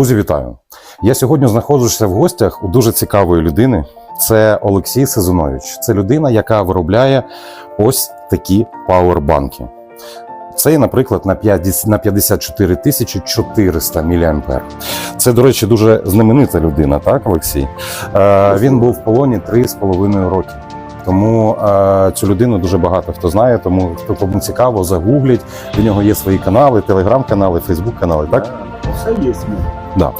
Друзі, вітаю! Я сьогодні знаходжуся в гостях у дуже цікавої людини. Це Олексій Сезонович. Це людина, яка виробляє ось такі пауербанки. Це, наприклад, на 50 на 54 тисячі 400 мА. Це, до речі, дуже знаменита людина, так, Олексій? Е, він був в полоні 3,5 роки. Тому е, цю людину дуже багато хто знає. Тому хто кому цікаво, загугліть. У нього є свої канали, телеграм-канали, фейсбук-канали. Так Все є. Да.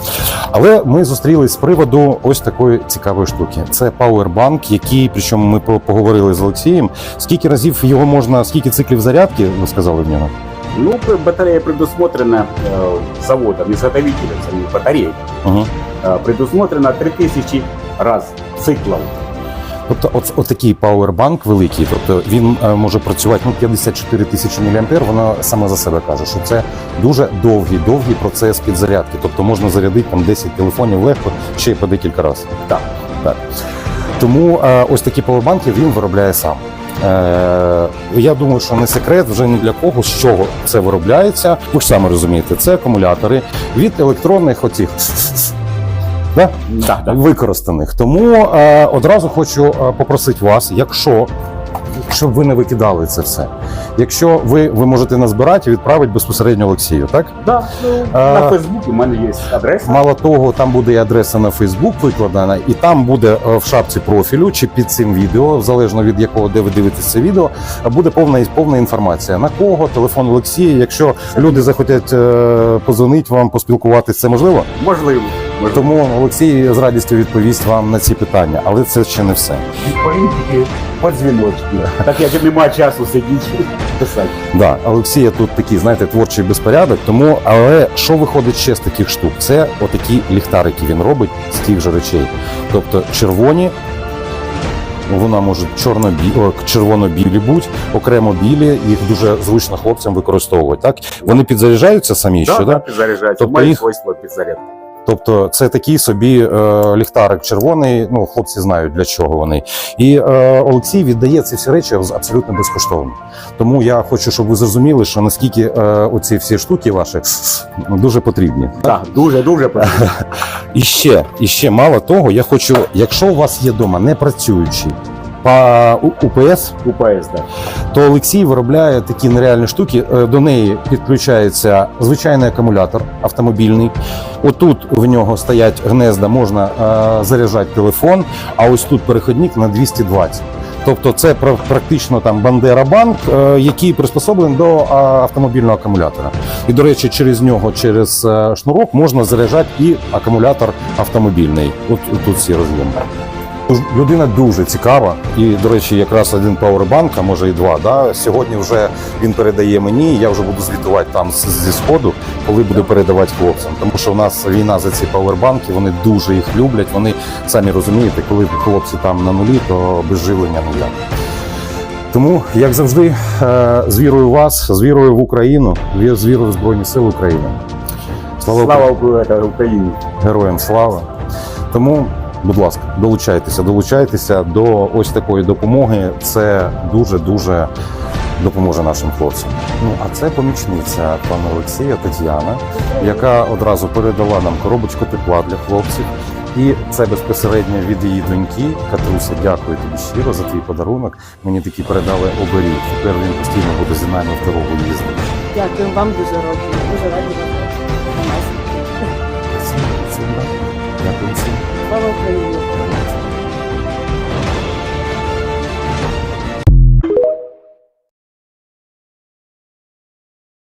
Але ми зустрілись з приводу ось такої цікавої штуки. Це пауербанк, який, причому ми поговорили з Олексієм. Скільки разів його можна, скільки циклів зарядки, ви сказали в нього? Ну, батарея предусмотрена э, заводом, изготовителем самих батарей. Угу. Э, предусмотрено 3000 раз циклов. Тобто, от, от такий пауербанк великий, тобто він е, може працювати ну, 54 тисячі мА, воно саме за себе каже, що це дуже довгий, довгий процес підзарядки. Тобто можна зарядити там 10 телефонів легко, ще й по декілька разів. Так. Так. Тому е, ось такі пауербанки він виробляє сам. Е, я думаю, що не секрет вже ні для кого, з чого це виробляється. Ви ж самі розумієте, це акумулятори від електронних оцих да? Да, да. використаних. Тому е, одразу хочу е, попросити вас, якщо щоб ви не викидали це все. Якщо ви, ви можете назбирати і відправити безпосередньо Олексію, так? Да, ну, А- на Фейсбуке у мене є адреса. Мало того, там буде і адреса на Фейсбук викладена, і там буде е, в шапці профілю чи під цим відео, залежно від якого де ви дивитесь це відео, буде повна повна інформація на кого, телефон Олексія. Якщо люди захотять е, позвонити вам, поспілкуватися, це можливо. Можливо. Можливо. Тому Олексій з радістю відповість вам на ці питання, але це ще не все. Політики по дзвіночки. Так як немає часу сидіти писати. Да, Олексія тут такий, знаєте, творчий безпорядок. Тому, але що виходить ще з таких штук? Це отакі ліхтарики він робить з тих же речей. Тобто червоні, вона може чорно-бі... о, червоно-білі бути, окремо білі, їх дуже зручно хлопцям використовувати. Так вони підзаряджаються самі, що да, да? да, підзаряджається. Тобто Має їх- свойство підзарядки. Тобто це такий собі е, ліхтарик червоний. Ну хлопці знають для чого вони. І е, Олексій віддає ці всі речі абсолютно безкоштовно. Тому я хочу, щоб ви зрозуміли, що наскільки е, оці всі штуки ваші дуже потрібні. Так, дуже, дуже потрібно. І ще, і ще мало того, я хочу, якщо у вас є вдома не працюючий УПС, УПС, да. то Олексій виробляє такі нереальні штуки. Е, До неї підключається звичайний акумулятор автомобільний. Отут в нього стоять гнезда, можна е, заряджати телефон, а ось тут переходник на 220. Тобто це пра- практично там Бандера банк, е, який приспособлений до автомобільного акумулятора. І до речі, через нього, через шнурок, можна заряджати і акумулятор автомобільний. От, от тут всі роз'єми. Людина дуже цікава, і до речі, якраз один пауербанк, а може і два. Да? Сьогодні вже він передає мені. Я вже буду звітувати там зі сходу, коли буду передавати хлопцям. Тому що в нас війна за ці пауербанки, вони дуже їх люблять. Вони самі розумієте, коли хлопці там на нулі, то без живлення нуля. Тому, як завжди, е, з вірою в вас, з вірою в Україну, з вірою в Збройні Сили України. Слава, Слава Україні. Героям слава. Тому, будь ласка, долучайтеся, долучайтеся до ось такої допомоги. Це дуже дуже допоможе нашим хлопцям. Ну а це помічниця пана Олексія Тетяна, яка одразу передала нам коробочку тепла для хлопців. І це безпосередньо від її доньки. Катруся, дякую тобі щиро за твій подарунок. Мені такі передали оберіг. Тепер він постійно буде зі нами в дорогу їздити. Дякую вам дуже роки. Дуже раді вас. бачити. 妈妈可以。